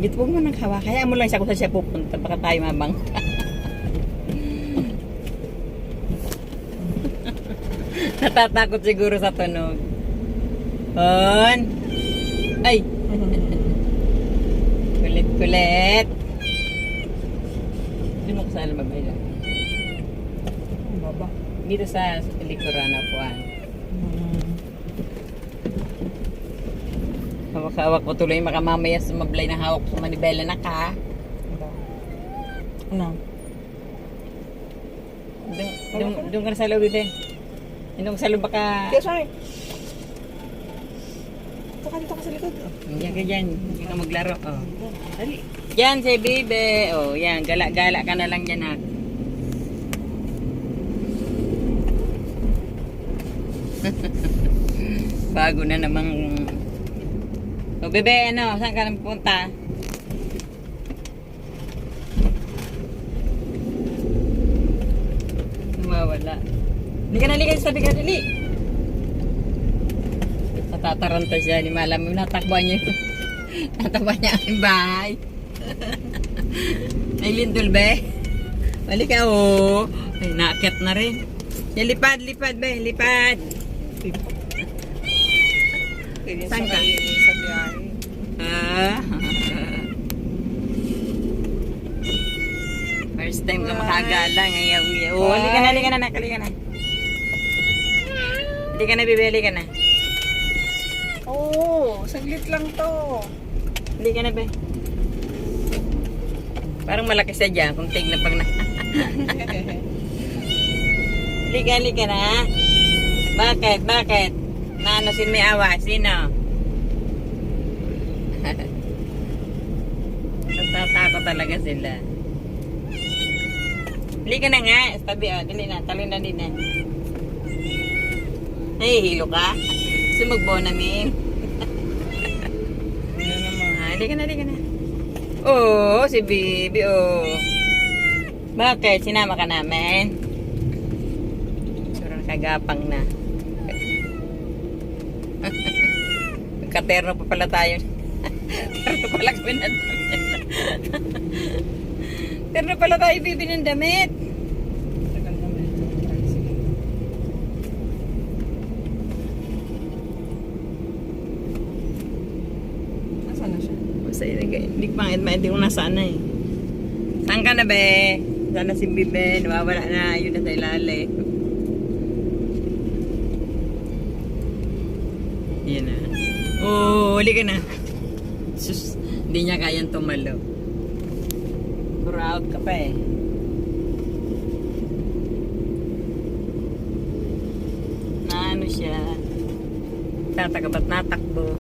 Git mo nang hawa. Kaya mo lang siya kung saan siya pupunta. Baka tayo mabangka. Natatakot siguro sa tunog. On. Ay. Kulit-kulit. Hindi mo kasala mabaya. Baba. Dito sa likuran na puan. Hmm. Hawak-hawak ko tuloy makamamaya sa mablay na hawak sa manibela na ka. Ano? Doon, ka na sa loob. Doon ka sa loob baka... Kaya sorry. Saka dito ka sa likod. Oh. Yan ka dyan. Hindi ka maglaro. Oh. Dali. Yan si bebe. Oh, yan. Gala-gala ka na lang dyan ha. Bago na namang... Oh, bebe, ano? Saan ka pupunta? Mawala. Hindi ka naligay sa tabi ka, dali. Natataranta siya. Di malam natakbuhan niya. yung- natakbuhan niya ang bahay. Ay, lindol be. Balik ka, oh. Ay, naakyat na rin. Yan, lipad, lipad, be. Lipad. Kaya Saan ka? Sa biyahe. Ah. First time ka makagala ngayon. Oh, halika na, halika na, nak, halika na. Halika na, bebe, halika na. Oo, saglit lang to. Halika na, be. Parang malaki sa dyan kung tig na pag na. halika, halika na. Bakit, bakit? Na ano, sino may awa? Sino? Natatakot talaga sila. Halika na nga. Tabi, oh. Dali na. Tali na din na. Nahihilo ka? Sumugbo na, Ming. Ano naman? Ah, halika na, halika na. Oo, si Bibi, oh. Bakit? Sinama ka namin? Siguro nakagapang na. Katerno pa pala tayo. Terno pala kami ng damit. Terno pala tayo bibi ng damit. Nasaan na siya? Basta yun, hindi ko pangit ma, hindi ko nasaan na eh. Saan ka na be? Saan na si Bibi? Nawawala na, yun na sa ilalim. Yan na. Oo, oh, huli ka na. Sus, hindi niya kayang tumalo. Proud ka pa eh. Na ano siya? Tataka ba't natakbo?